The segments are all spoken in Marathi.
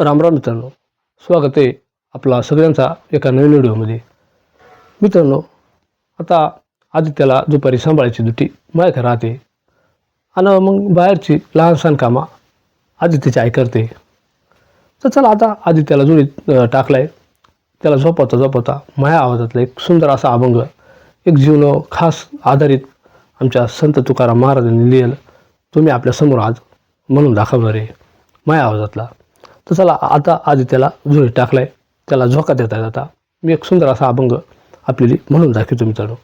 रामराम मित्रांनो स्वागत आहे आपला सगळ्यांचा एका नवीन व्हिडिओमध्ये. मित्रांनो आता आदित्याला दुपारी सांभाळायची दुटी माझ्या राहते. आणि मग बाहेरची लहान सहान कामं आदित्यची आई करते. तर चला आता आदित्याला जुळीत अं, टाकलाय. त्याला झोपवता झोपवता माया आवाजातला एक सुंदर असा अभंग एक जीवन खास आधारित आमच्या संत तुकाराम महाराजांनी लिहिलं तुम्ही आपल्यासमोर आज म्हणून दाखवणार आहे माया आवाजातला. तर चला आता आदित्याला झुळी टाकलाय त्याला झोका देता आता. मी एक सुंदर असा अभंग आपल्याला म्हणून दाखवतो मित्रांनो.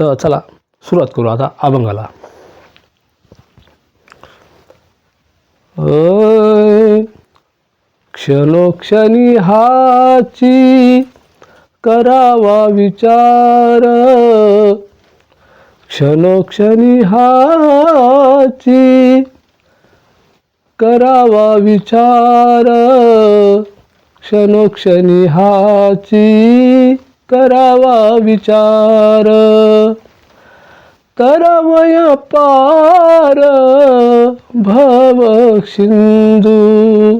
तर चला सुरुवात करू आता अभंगाला. क्षणोक्षणी हाची करावा विचार. क्षणोक्षणी हाची करावा विचार. क्षणोक्षणी हाची करावा विचार. करावया पार भव सिंधू.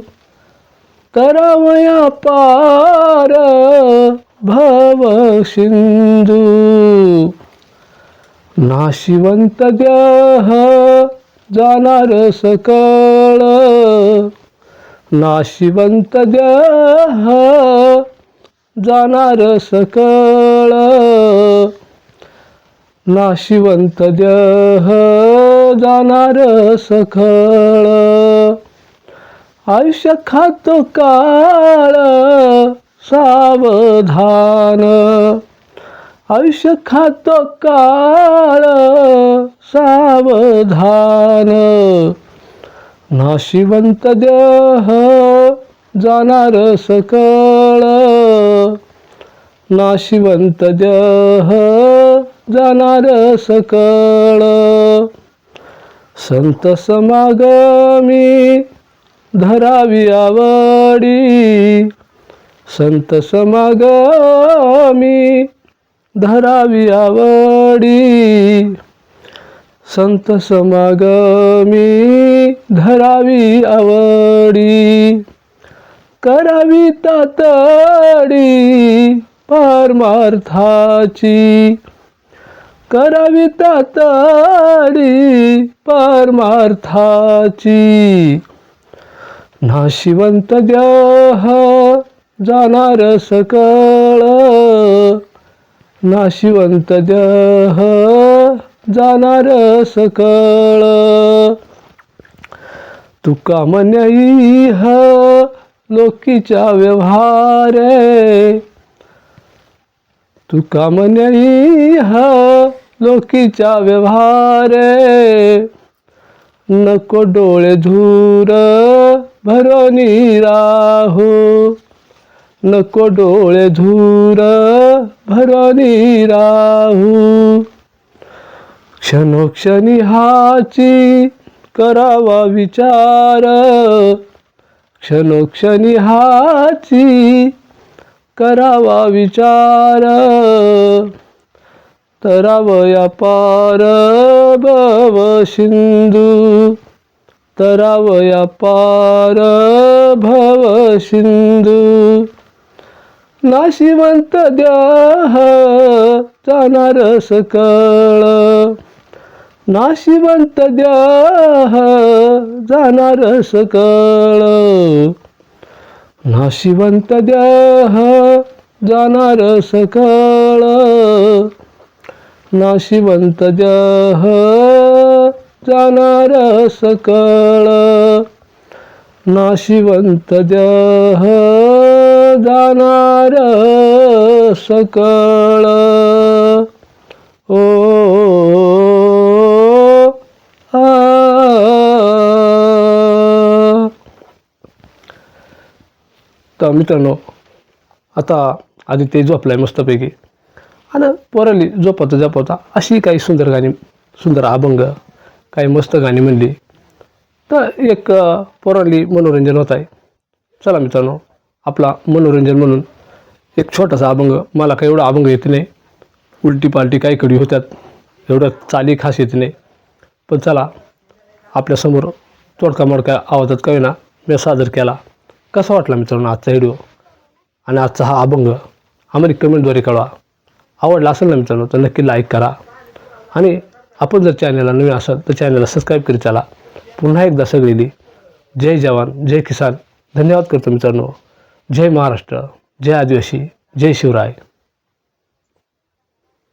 करावया पार भव सिंधू. नाशिवंत देह जाणार सक नाशिवंत देह जाणार सकळ. नाशिवंत देह जाणार सखळ आयुष्य खातो काळ सावधान. आयुष्य खातो काळ सावधान. नाशिवंत देह जाणार सकळ. नाशिवंत देह जाणार सकळ. संत समागमी धरावी आवडी. संत समागमी धरावी आवडी. संत समागमी धरावी आवडी करावी तातडी परमार्थाची करावी तातडी परमार्थाची नाशिवंत देह जाणार सकळ नाशिवंत देह जाणार सकळ. तुका म्हणई ह लोकीच्या व्यवहारे. तुका म्हणई ह लोकीच्या व्यवहारे. नको डोळे धूर भरोनी राहू. नको डोळे धूर भरोनी राहू. क्षणोक्षणी हाची करावा विचार. क्षणोक्षणी हाची करावा विचार. तरावया पार भव सिंधू. तरावया पार भव सिंधू. नाशिवंत द्या जाणार सकळ. नाशिवंत देह जाणार सकळ. नाशिवंत देह जाणार सकळ. नाशिवंत देह जाणार सकळ. नाशिवंत देह जाणार सकळ. तर मित्रांनो आता आधी ते झोपलाय मस्तपैकी. आणि पोराली झोपवता झोपवता अशी काही सुंदर गाणी सुंदर अभंग काही मस्त गाणी म्हणली. तर एक पोराली मनोरंजन होत आहे. चला मित्रांनो आपला मनोरंजन म्हणून एक छोटासा अभंग मला काही एवढा अभंग येत नाही. उलटी पालटी काही कडी होत्यात एवढं चाली खास येत नाही. पण चला आपल्यासमोर तोडका मोडका आवाजात कळेना मी सादर केला. कसा वाटला मित्रांनो आजचा व्हिडिओ आणि आजचा हा अभंग? आम्हाला कमेंटद्वारे कळवा. आवडला असेल ना मित्रांनो तर नक्की लाईक करा. आणि आपण जर चॅनलला नवीन असाल तर चॅनलला सबस्क्राईब करीत चला. पुन्हा एकदा सगळेली जय जवान जय किसान. धन्यवाद करतो मित्रांनो. जय महाराष्ट्र जय आदिवासी जय शिवराय.